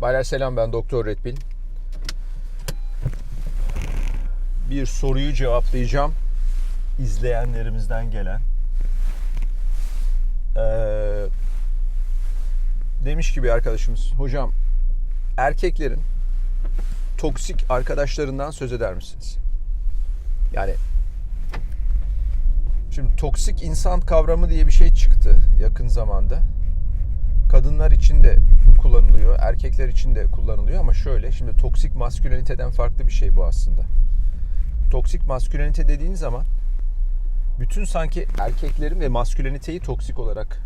Baylar selam ben Doktor Redbil. Bir soruyu cevaplayacağım. izleyenlerimizden gelen. Ee, demiş ki bir arkadaşımız, hocam erkeklerin toksik arkadaşlarından söz eder misiniz? Yani şimdi toksik insan kavramı diye bir şey çıktı yakın zamanda. Kadınlar için de kullanılıyor, erkekler için de kullanılıyor ama şöyle şimdi toksik masküleniteden farklı bir şey bu aslında. Toksik maskülenite dediğin zaman bütün sanki erkeklerin ve masküleniteyi toksik olarak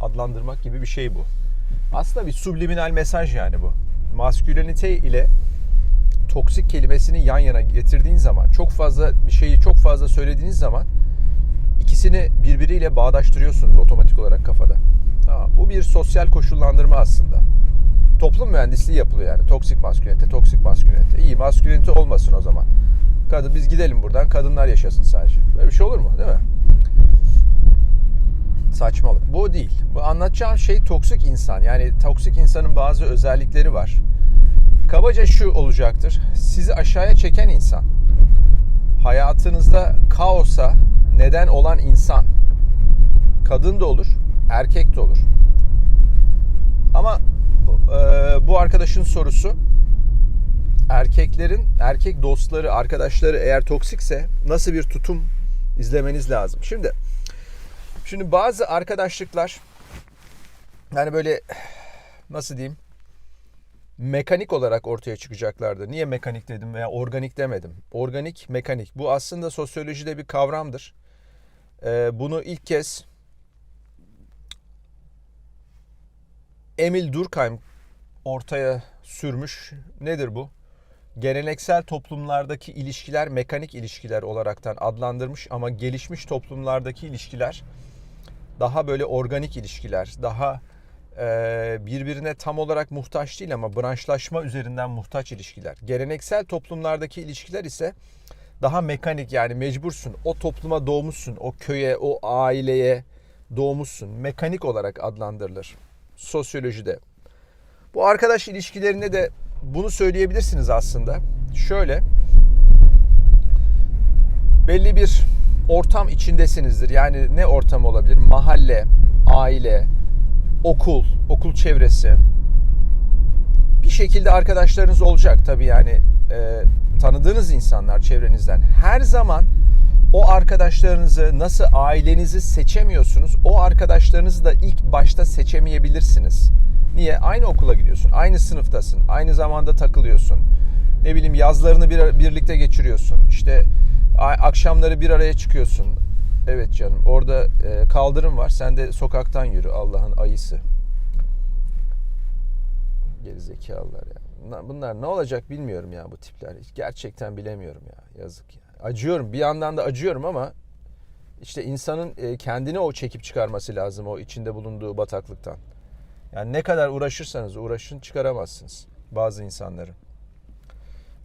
adlandırmak gibi bir şey bu. Aslında bir subliminal mesaj yani bu. Maskülenite ile toksik kelimesini yan yana getirdiğin zaman, çok fazla bir şeyi çok fazla söylediğiniz zaman ikisini birbiriyle bağdaştırıyorsunuz otomatik olarak kafada. Tamam. Bu bir sosyal koşullandırma aslında. Toplum mühendisliği yapılıyor yani. Toksik maskülenite, toksik maskülenite. İyi maskülenite olmasın o zaman. Kadın biz gidelim buradan, kadınlar yaşasın sadece. Böyle bir şey olur mu? Değil mi? Saçmalık. Bu değil. Bu anlatacağım şey toksik insan. Yani toksik insanın bazı özellikleri var. Kabaca şu olacaktır. Sizi aşağıya çeken insan. Hayatınızda kaosa neden olan insan. Kadın da olur, erkek de olur. Ama e, bu arkadaşın sorusu erkeklerin erkek dostları, arkadaşları eğer toksikse nasıl bir tutum izlemeniz lazım. Şimdi şimdi bazı arkadaşlıklar yani böyle nasıl diyeyim mekanik olarak ortaya çıkacaklardır. Niye mekanik dedim veya organik demedim. Organik, mekanik. Bu aslında sosyolojide bir kavramdır. Ee, bunu ilk kez Emil Durkheim ortaya sürmüş. Nedir bu? Geleneksel toplumlardaki ilişkiler mekanik ilişkiler olaraktan adlandırmış ama gelişmiş toplumlardaki ilişkiler daha böyle organik ilişkiler, daha e, birbirine tam olarak muhtaç değil ama branşlaşma üzerinden muhtaç ilişkiler. Geleneksel toplumlardaki ilişkiler ise daha mekanik yani mecbursun. O topluma doğmuşsun, o köye, o aileye doğmuşsun. Mekanik olarak adlandırılır sosyolojide. Bu arkadaş ilişkilerinde de bunu söyleyebilirsiniz aslında. Şöyle belli bir ortam içindesinizdir. Yani ne ortam olabilir? Mahalle, aile, okul, okul çevresi. Bir şekilde arkadaşlarınız olacak tabii yani e, tanıdığınız insanlar çevrenizden. Her zaman o arkadaşlarınızı nasıl ailenizi seçemiyorsunuz, o arkadaşlarınızı da ilk başta seçemeyebilirsiniz. Niye? Aynı okula gidiyorsun, aynı sınıftasın, aynı zamanda takılıyorsun. Ne bileyim yazlarını bir, birlikte geçiriyorsun. İşte akşamları bir araya çıkıyorsun. Evet canım orada e, kaldırım var. Sen de sokaktan yürü Allah'ın ayısı. Gerizekalılar ya. Bunlar, bunlar ne olacak bilmiyorum ya bu tipler. Gerçekten bilemiyorum ya. Yazık ya. Acıyorum. Bir yandan da acıyorum ama işte insanın e, kendini o çekip çıkarması lazım o içinde bulunduğu bataklıktan. Yani ne kadar uğraşırsanız uğraşın çıkaramazsınız bazı insanları.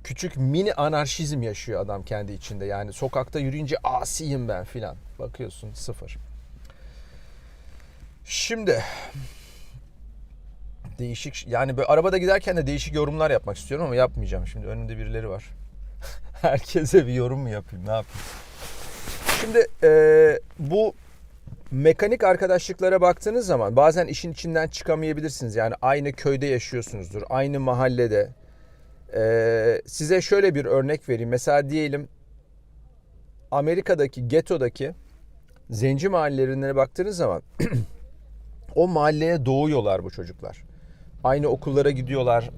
Küçük mini anarşizm yaşıyor adam kendi içinde. Yani sokakta yürüyünce asiyim ben filan. Bakıyorsun sıfır. Şimdi değişik yani böyle arabada giderken de değişik yorumlar yapmak istiyorum ama yapmayacağım. Şimdi önümde birileri var. Herkese bir yorum mu yapayım ne yapayım? Şimdi e, bu mekanik arkadaşlıklara baktığınız zaman bazen işin içinden çıkamayabilirsiniz. Yani aynı köyde yaşıyorsunuzdur, aynı mahallede. Ee, size şöyle bir örnek vereyim. Mesela diyelim Amerika'daki getodaki zenci mahallelerine baktığınız zaman o mahalleye doğuyorlar bu çocuklar. Aynı okullara gidiyorlar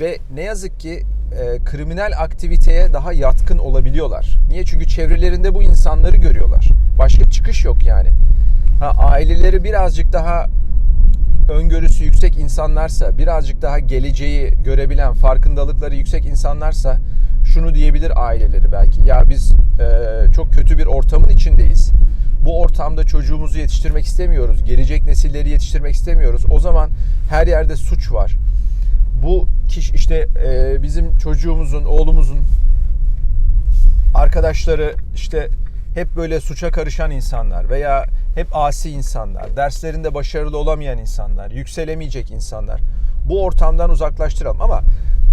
ve ne yazık ki e, kriminal aktiviteye daha yatkın olabiliyorlar. Niye? Çünkü çevrelerinde bu insanları görüyorlar. Başka çıkış yok yani. Ha, aileleri birazcık daha öngörüsü yüksek insanlarsa, birazcık daha geleceği görebilen, farkındalıkları yüksek insanlarsa şunu diyebilir aileleri belki. Ya biz e, çok kötü bir ortamın içindeyiz. Bu ortamda çocuğumuzu yetiştirmek istemiyoruz. Gelecek nesilleri yetiştirmek istemiyoruz. O zaman her yerde suç var. Bu kişi işte e, bizim çocuğumuzun, oğlumuzun arkadaşları işte hep böyle suça karışan insanlar veya hep asi insanlar, derslerinde başarılı olamayan insanlar, yükselemeyecek insanlar. Bu ortamdan uzaklaştıralım ama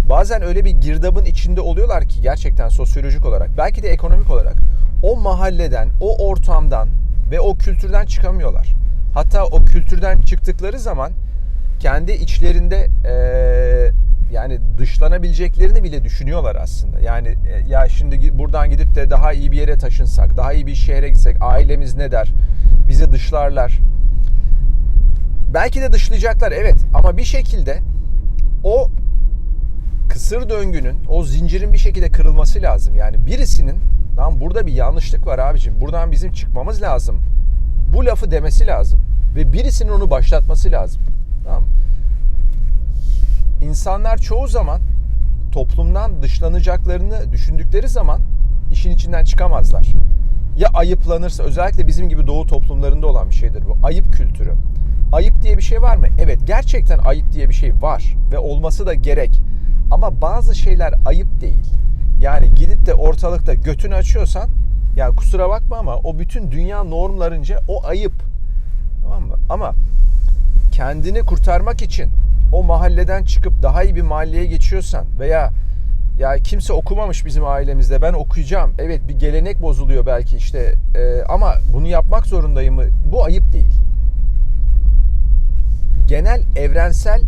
bazen öyle bir girdabın içinde oluyorlar ki gerçekten sosyolojik olarak belki de ekonomik olarak o mahalleden, o ortamdan ve o kültürden çıkamıyorlar. Hatta o kültürden çıktıkları zaman kendi içlerinde eee, yani dışlanabileceklerini bile düşünüyorlar aslında. Yani e, ya şimdi buradan gidip de daha iyi bir yere taşınsak, daha iyi bir şehre gitsek ailemiz ne der? Bizi dışlarlar. Belki de dışlayacaklar evet ama bir şekilde o kısır döngünün, o zincirin bir şekilde kırılması lazım. Yani birisinin lan burada bir yanlışlık var abicim. Buradan bizim çıkmamız lazım. Bu lafı demesi lazım ve birisinin onu başlatması lazım. Tamam? İnsanlar çoğu zaman toplumdan dışlanacaklarını düşündükleri zaman işin içinden çıkamazlar. Ya ayıplanırsa özellikle bizim gibi doğu toplumlarında olan bir şeydir bu. Ayıp kültürü. Ayıp diye bir şey var mı? Evet gerçekten ayıp diye bir şey var ve olması da gerek. Ama bazı şeyler ayıp değil. Yani gidip de ortalıkta götünü açıyorsan ya kusura bakma ama o bütün dünya normlarınca o ayıp. Tamam mı? Ama kendini kurtarmak için o mahalleden çıkıp daha iyi bir mahalleye geçiyorsan veya ya kimse okumamış bizim ailemizde ben okuyacağım. Evet bir gelenek bozuluyor belki işte e, ama bunu yapmak zorundayım mı? Bu ayıp değil. Genel evrensel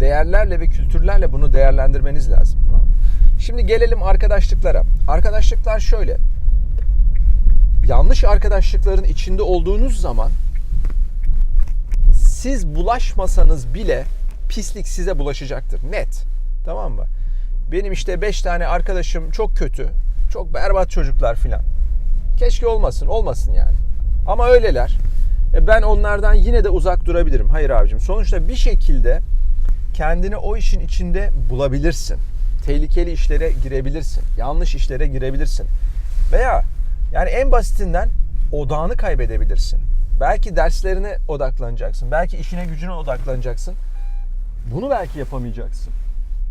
değerlerle ve kültürlerle bunu değerlendirmeniz lazım. Şimdi gelelim arkadaşlıklara. Arkadaşlıklar şöyle. Yanlış arkadaşlıkların içinde olduğunuz zaman siz bulaşmasanız bile pislik size bulaşacaktır. Net. Tamam mı? Benim işte 5 tane arkadaşım çok kötü. Çok berbat çocuklar filan. Keşke olmasın. Olmasın yani. Ama öyleler. E ben onlardan yine de uzak durabilirim. Hayır abicim. Sonuçta bir şekilde kendini o işin içinde bulabilirsin. Tehlikeli işlere girebilirsin. Yanlış işlere girebilirsin. Veya yani en basitinden odağını kaybedebilirsin. Belki derslerine odaklanacaksın. Belki işine gücüne odaklanacaksın. Bunu belki yapamayacaksın.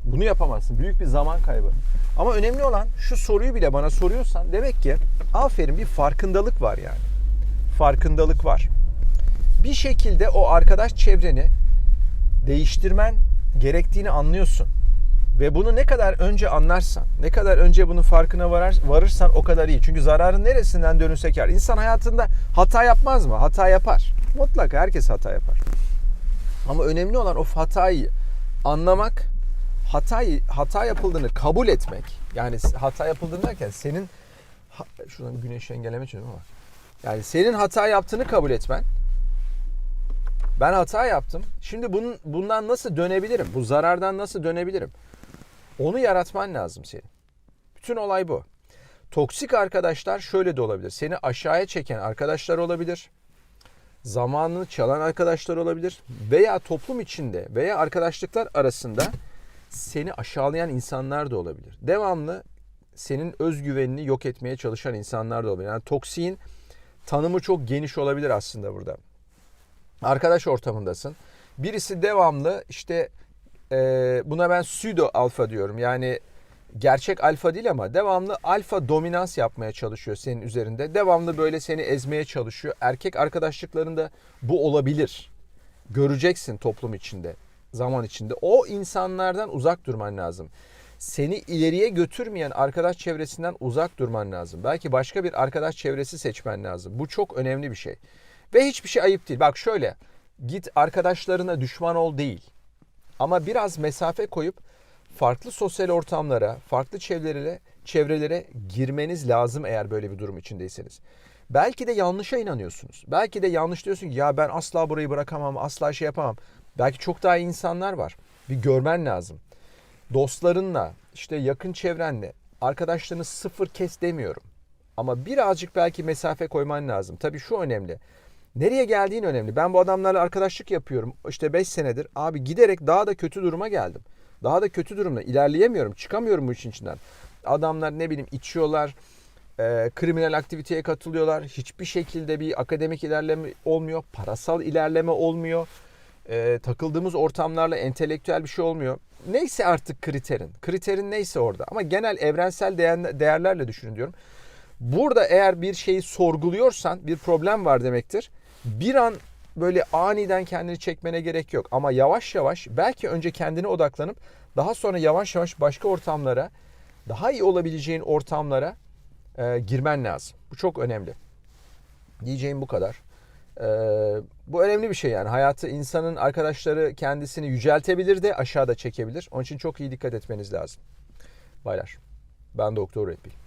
Bunu yapamazsın. Büyük bir zaman kaybı. Ama önemli olan şu soruyu bile bana soruyorsan demek ki aferin bir farkındalık var yani. Farkındalık var. Bir şekilde o arkadaş çevreni değiştirmen gerektiğini anlıyorsun. Ve bunu ne kadar önce anlarsan, ne kadar önce bunun farkına varar, varırsan o kadar iyi. Çünkü zararın neresinden dönülse kar. İnsan hayatında hata yapmaz mı? Hata yapar. Mutlaka herkes hata yapar. Ama önemli olan o hatayı anlamak, hatayı hata yapıldığını kabul etmek. Yani hata yapıldığını derken senin ha, şuradan güneşi engelleme çözüm ama. Yani senin hata yaptığını kabul etmen. Ben hata yaptım. Şimdi bunun bundan nasıl dönebilirim? Bu zarardan nasıl dönebilirim? Onu yaratman lazım senin. Bütün olay bu. Toksik arkadaşlar şöyle de olabilir. Seni aşağıya çeken arkadaşlar olabilir. Zamanını çalan arkadaşlar olabilir. Veya toplum içinde veya arkadaşlıklar arasında seni aşağılayan insanlar da olabilir. Devamlı senin özgüvenini yok etmeye çalışan insanlar da olabilir. Yani toksiğin tanımı çok geniş olabilir aslında burada. Arkadaş ortamındasın. Birisi devamlı işte e, buna ben pseudo alfa diyorum. Yani gerçek alfa değil ama devamlı alfa dominans yapmaya çalışıyor senin üzerinde. Devamlı böyle seni ezmeye çalışıyor. Erkek arkadaşlıklarında bu olabilir. Göreceksin toplum içinde, zaman içinde. O insanlardan uzak durman lazım. Seni ileriye götürmeyen arkadaş çevresinden uzak durman lazım. Belki başka bir arkadaş çevresi seçmen lazım. Bu çok önemli bir şey. Ve hiçbir şey ayıp değil. Bak şöyle, git arkadaşlarına düşman ol değil. Ama biraz mesafe koyup farklı sosyal ortamlara, farklı çevrelere, çevrelere girmeniz lazım eğer böyle bir durum içindeyseniz. Belki de yanlışa inanıyorsunuz. Belki de yanlış diyorsun ki ya ben asla burayı bırakamam, asla şey yapamam. Belki çok daha iyi insanlar var. Bir görmen lazım. Dostlarınla, işte yakın çevrenle, arkadaşlarını sıfır kes demiyorum. Ama birazcık belki mesafe koyman lazım. Tabii şu önemli. Nereye geldiğin önemli. Ben bu adamlarla arkadaşlık yapıyorum. İşte 5 senedir. Abi giderek daha da kötü duruma geldim. Daha da kötü durumda. ilerleyemiyorum. Çıkamıyorum bu işin içinden. Adamlar ne bileyim içiyorlar. E, kriminal aktiviteye katılıyorlar. Hiçbir şekilde bir akademik ilerleme olmuyor. Parasal ilerleme olmuyor. E, takıldığımız ortamlarla entelektüel bir şey olmuyor. Neyse artık kriterin. Kriterin neyse orada. Ama genel evrensel değer, değerlerle düşünün diyorum. Burada eğer bir şeyi sorguluyorsan bir problem var demektir. Bir an böyle aniden kendini çekmene gerek yok. Ama yavaş yavaş belki önce kendine odaklanıp daha sonra yavaş yavaş başka ortamlara, daha iyi olabileceğin ortamlara e, girmen lazım. Bu çok önemli. Diyeceğim bu kadar. E, bu önemli bir şey yani. Hayatı insanın arkadaşları kendisini yüceltebilir de aşağıda çekebilir. Onun için çok iyi dikkat etmeniz lazım. Baylar. Ben Doktor Red Pill.